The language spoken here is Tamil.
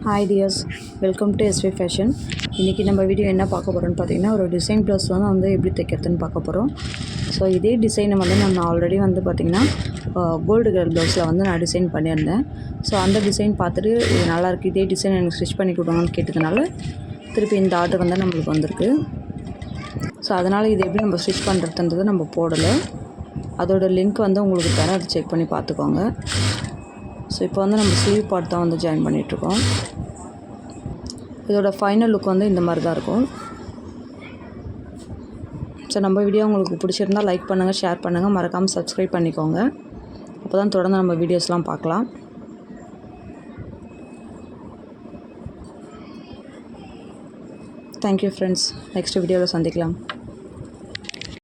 Hi dears welcome to SV fashion இன்றைக்கி நம்ம வீடியோ என்ன பார்க்க போகிறோம்னு பார்த்தீங்கன்னா ஒரு டிசைன் ப்ளவுஸ் வந்து வந்து எப்படி தைக்கிறதுன்னு பார்க்க போகிறோம் ஸோ இதே டிசைனை வந்து நான் ஆல்ரெடி வந்து பார்த்திங்கன்னா கோல்டு கலர் ப்ளவுஸில் வந்து நான் டிசைன் பண்ணியிருந்தேன். ஸோ அந்த டிசைன் பார்த்துட்டு இது நல்லாயிருக்கு இதே டிசைன் எனக்கு ஸ்டிச் பண்ணி கொடுங்கன்னு கேட்டதுனால திருப்பி இந்த ஆர்டர் வந்து நம்மளுக்கு வந்திருக்கு. ஸோ அதனால் இது எப்படி நம்ம ஸ்டிச் பண்ணுறதுன்றது நம்ம போடலை. அதோடய லிங்க் வந்து உங்களுக்கு தரேன் அதை செக் பண்ணி பார்த்துக்கோங்க. ஸோ இப்போ வந்து நம்ம ஸ்லீவ் பார்ட் தான் வந்து ஜாயின் பண்ணிகிட்ருக்கோம் இதோட ஃபைனல் லுக் வந்து இந்த மாதிரி தான் இருக்கும். ஸோ நம்ம வீடியோ உங்களுக்கு பிடிச்சிருந்தால் லைக் பண்ணுங்கள் ஷேர் பண்ணுங்கள் மறக்காமல் சப்ஸ்கிரைப் பண்ணிக்கோங்க. அப்போ தான் தொடர்ந்து நம்ம வீடியோஸ்லாம் பார்க்கலாம். தேங்க்யூ ஃப்ரெண்ட்ஸ் நெக்ஸ்ட் வீடியோவில் சந்திக்கலாம்.